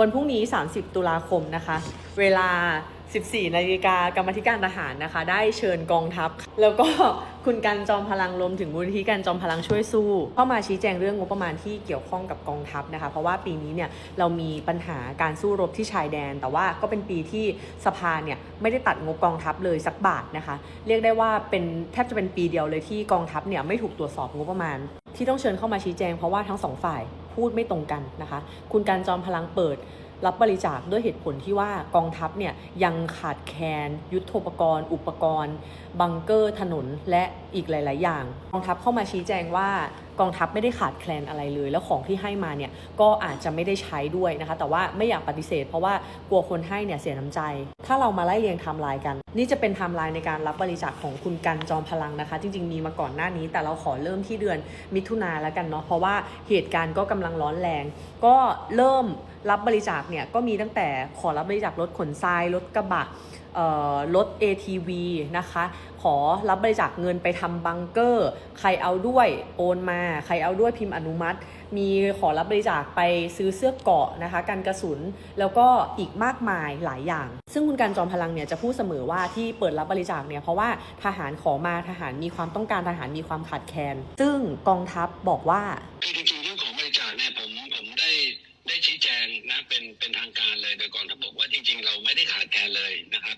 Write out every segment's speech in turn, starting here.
วันพรุ่งนี้ 30 ตุลาคมนะคะ เวลา 14 นาฬิกากรรมธิการทหารนะคะ ได้เชิญกองทัพ แล้วก็คุณกันจอมพลังรวมถึงมูลนิธิการจอมพลังช่วยสู้ เข้ามาชี้แจงเรื่องงบประมาณที่เกี่ยวข้องกับกองทัพนะคะ เพราะว่าปีนี้เนี่ยเรามีปัญหาการสู้รบที่ชายแดน แต่ว่าก็เป็นปีที่สภาเนี่ยไม่ได้ตัดงบกองทัพเลยสักบาทนะคะ เรียกได้ว่าเป็นแทบจะเป็นปีเดียวเลยที่กองทัพเนี่ยไม่ถูกตรวจสอบงบประมาณ ที่ต้องเชิญเข้ามาชี้แจงเพราะว่าทั้งสองฝ่าย พูดไม่ตรงกันนะคะ คุณการจอมพลังเปิดรับบริจาคด้วยเหตุผลที่ว่ากองทัพเนี่ยยังขาดแคลนยุทธปกรณ์ อุปกรณ์ บังเกอร์ถนนและอีกหลาย ๆ อย่าง กองทัพเข้ามาชี้แจงว่า กองทัพไม่ได้ขาดแคลนอะไรเลย แล้วของที่ให้มาเนี่ยก็อาจจะไม่ได้ใช้ด้วยนะคะ แต่ว่าไม่อยากปฏิเสธ เพราะว่ากลัวคนให้เนี่ยเสียน้ำใจ ถ้าเรามาไล่เรียงไทม์ไลน์กัน นี่จะเป็นไทม์ไลน์ในการรับบริจาคของคุณกันจอมพลังนะคะ จริงๆมีมาก่อนหน้านี้ แต่เราขอเริ่มที่เดือนมิถุนาแล้วกันเนาะเพราะว่าเหตุการณ์ก็กำลังร้อนแรง ก็เริ่มรับบริจาคเนี่ยก็มีตั้งแต่ขอรับบริจาครถขนทรายรถกระบะเอ่อรถ ATV นะคะ ขอรับบริจาคเงินไปทำบังเกอร์ ใครเอาด้วยโอนมาใครเอาด้วยพิมพ์อนุมัติ มีขอรับบริจาคไปซื้อเสื้อเกาะนะคะกันกระสุนแล้วก็อีกมากมายหลายอย่าง ซึ่งคุณการจอมพลังเนี่ยจะพูดเสมอว่าที่เปิดรับบริจาคเนี่ยเพราะว่าทหารขอมาทหารมีความต้องการทหารมีความขาดแคลนซึ่งกองทัพบอกว่าคือจริงๆเรื่องของบริจาคเนี่ยผมผมได้ได้ชี้แจงนะเป็นเป็นทางการเลยโดยกองทัพบกว่าจริง ๆ เราไม่ได้ขาดแคลนเลยนะครับ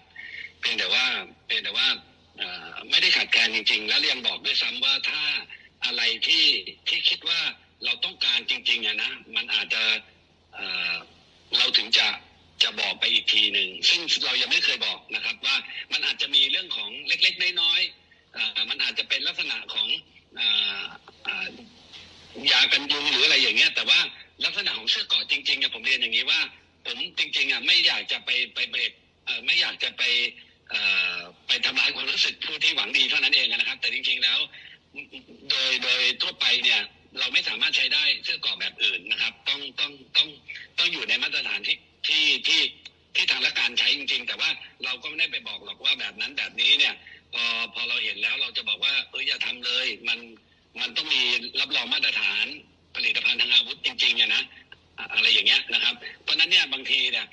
เพียงแต่ว่าเพียงแต่ว่าไม่ได้ขาดแคลนจริง ๆ แล้วยังบอกด้วยซ้ำว่าถ้า อะไรที่ที่คิดว่าเราต้องการจริงๆอะนะมันอาจจะเราถึงจะจะบอกไปอีกทีหนึ่งซึ่งเรายังไม่เคยบอกนะครับ ว่ามันอาจจะมีเรื่องของเล็กๆน้อยๆมันอาจจะเป็นลักษณะของออยากันยุงหรืออะไรอย่างเงี้ย แต่ว่าลักษณะของเสื้อเกาะจริงๆอะผมเรียนอย่างนี้ว่า ผมจริงๆอะไม่อยากจะไปไปเบรดเอ่อไม่อยากจะไปไปทำลายความรู้สึกผู้ที่หวังดีเท่านั้นเองนะครับ แต่จริงๆแล้ว โดยโดยทั่วไปเนี่ยเราไม่สามารถใช้ได้เสื้อกราะแบบอื่นนะครับ ต้องต้องต้องต้องอยู่ในมาตรฐานที่ที่ที่ที่ทางราชการใช้จริง ๆ แต่ว่าเราก็ไม่ได้ไปบอกหรอกว่าแบบนั้นแบบนี้เนี่ย พอพอเราเห็นแล้วเราจะบอกว่าเอออย่าทำเลย มันมันต้องมีรับรองมาตรฐานผลิตภัณฑ์ทางอาวุธจริงๆอะนะอะอะไรอย่างเงี้ยนะครับ เพราะนั้นเนี่ยบางทีเนี่ย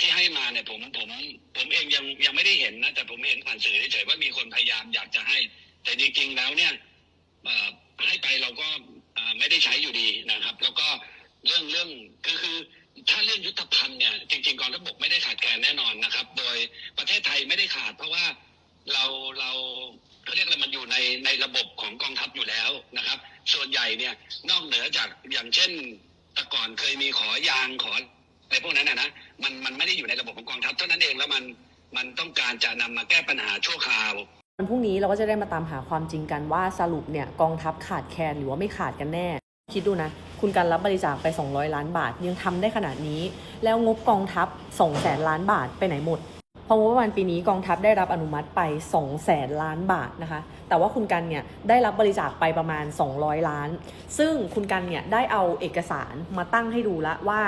ที่ให้มาเนี่ยผมผมผมเองยังยังไม่ได้เห็นนะแต่ผมเห็นผ่านสื่อเฉยๆว่ามีคนพยายามอยากจะให้ แต่จริงๆแล้วเนี่ยเอ่อให้ไปเราก็อ่าไม่ได้ ใช้อยู่ดีนะครับ แล้วก็เรื่องเรื่องคือคือถ้าเรื่องยุทธภัณฑ์เนี่ยจริงๆกองทัพบกไม่ได้ขาดแคลนแน่นอนนะครับ โดยประเทศไทยไม่ได้ขาด เพราะว่าเราเราเขาเรียกอะไรมันอยู่ในในระบบของกองทัพอยู่แล้วนะครับ ส่วนใหญ่เนี่ยนอกเหนือจากอย่างเช่นแต่ก่อนเคยมีขอยางขออะไรพวกนั้นนะนะมันมันไม่ได้อยู่ในระบบของกองทัพเท่านั้นเองแล้วมันมันต้องการจะนำมาแก้ปัญหาชั่วคราววันพรุ่งนี้เราก็จะได้มาตามหาความจริงกันว่าสรุปเนี่ยกองทัพขาดแคลนหรือว่าไม่ขาดกันแน่ คิดดูนะ คุณการรับบริจาคไป 200 ล้านบาท ยังทำได้ขนาดนี้ แล้วงบกองทัพ2แสนล้านบาทไปไหนหมดเพองบประมาณปีนี้กองทัพได้รับอนุมัติไป2แสนล้านบาทนะคะ แต่ว่าคุณกันเนี่ยได้รับบริจาคไปประมาณ 200 ล้าน ซึ่งคุณกันเนี่ยได้เอาเอกสารมาตั้งให้ดูล้วว่า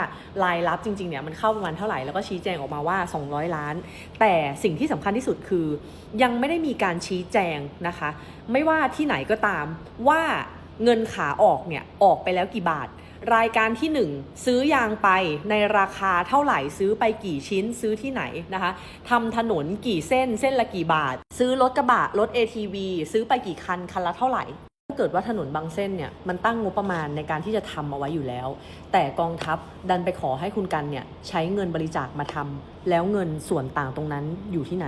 รายรับจริงๆเนี่ยมันเข้าประมาณเท่าไหร่แล้วก็ชี้แจงออกมาว่า 200 ล้าน แต่สิ่งที่สำคัญที่สุดคือ ยังไม่ได้มีการชี้แจงนะคะ ไม่ว่าที่ไหนก็ตามว่า เงินขาออกเนี่ยออกไปแล้วกี่บาท รายการที่ 1 ซื้อยางไปในราคาเท่าไหร่ซื้อไปกี่ชิ้นซื้อที่ไหนนะคะทำถนนกี่เส้นเส้นละกี่บาท ซื้อรถกระบะรถ ATV ซื้อไปกี่คันคันละเท่าไหร่ถ้าเกิดว่าถนนบางเส้นเนี่ยมันตั้งงบประมาณในการที่จะทำเอาไว้อยู่แล้ว แต่กองทัพดันไปขอให้คุณกันเนี่ยใช้เงินบริจาคมาทำแล้วเงินส่วนต่างตรงนั้นอยู่ที่ไหน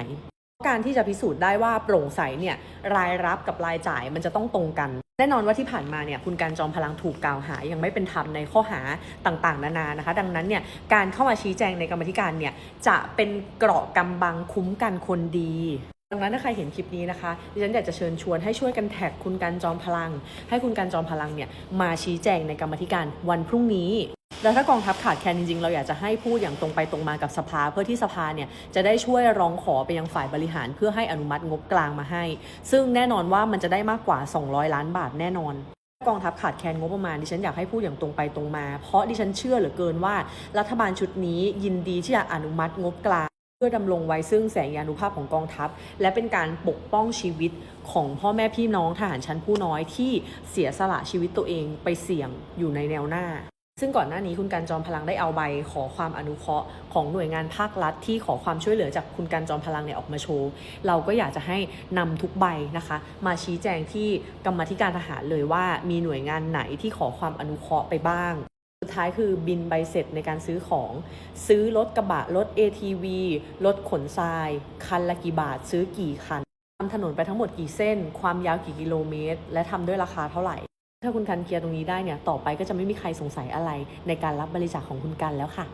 การที่จะพิสูจน์ได้ว่าโปร่งใสเนี่ยรายรับกับรายจ่ายมันจะต้องตรงกัน แน่นอนว่าที่ผ่านมาเนี่ยคุณการจอมพลังถูกกล่าวหายังไม่เป็นธรรมในข้อหาต่างๆ นานานะคะ ดังนั้นเนี่ยการเข้ามาชี้แจงในกรรมธิการเนี่ยจะเป็นเกราะกำบังคุ้มกันคนดีดังนั้นถ้าใครเห็นคลิปนี้นะคะดิฉันอยากจะเชิญชวนให้ช่วยกันแท็กคุณการจอมพลัง ให้คุณการจอมพลังเนี่ยมาชี้แจงในกรรมธิการวันพรุ่งนี้ แล้วถ้ากองทัพขาดแคลนจริงๆ เราอยากจะให้พูดอย่างตรงไปตรงมากับสภา เพื่อที่สภาเนี่ยจะได้ช่วยร้องขอไปยังฝ่ายบริหาร เพื่อให้อนุมัติงบกลางมาให้ ซึ่งแน่นอนว่ามันจะได้มากกว่า 200 ล้านบาทแน่นอนกองทัพขาดแคลนงบประมาณดิฉันอยากให้พูดอย่างตรงไปตรงมา เพราะดิฉันเชื่อเหลือเกินว่า รัฐบาลชุดนี้ยินดีที่จะอนุมัติงบกลางเพื่อดำรงไว้ซึ่งแสงยานุภาพของกองทัพ และเป็นการปกป้องชีวิตของพ่อแม่พี่น้องทหารชั้นผู้น้อยที่เสียสละชีวิตตัวเองไปเสี่ยงอยู่ในแนวหน้า ซึ่งก่อนหน้านี้คุณการจอมพลังได้เอาใบขอความอนุเคราะห์ของหน่วยงานภาครัฐ ที่ขอความช่วยเหลือจากคุณการจอมพลังเนี่ยออกมาโชว์ เราก็อยากจะให้นำทุกใบนะคะ มาชี้แจงที่กรรมธิการทหารเลยว่ามีหน่วยงานไหนที่ขอความอนุเคราะห์ไปบ้างสุดท้ายคือบินใบเสร็จในการซื้อของ ซื้อรถกระบะรถ ATV รถขนทราย คันละกี่บาท ซื้อกี่คันทำถนนไปทั้งหมดกี่เส้น ความยาวกี่กิโลเมตร และทำด้วยราคาเท่าไหร่ ถ้าคุณกันเคลียร์ตรงนี้ได้เนี่ย ต่อไปก็จะไม่มีใครสงสัยอะไรในการรับบริจาคของคุณกันแล้วค่ะ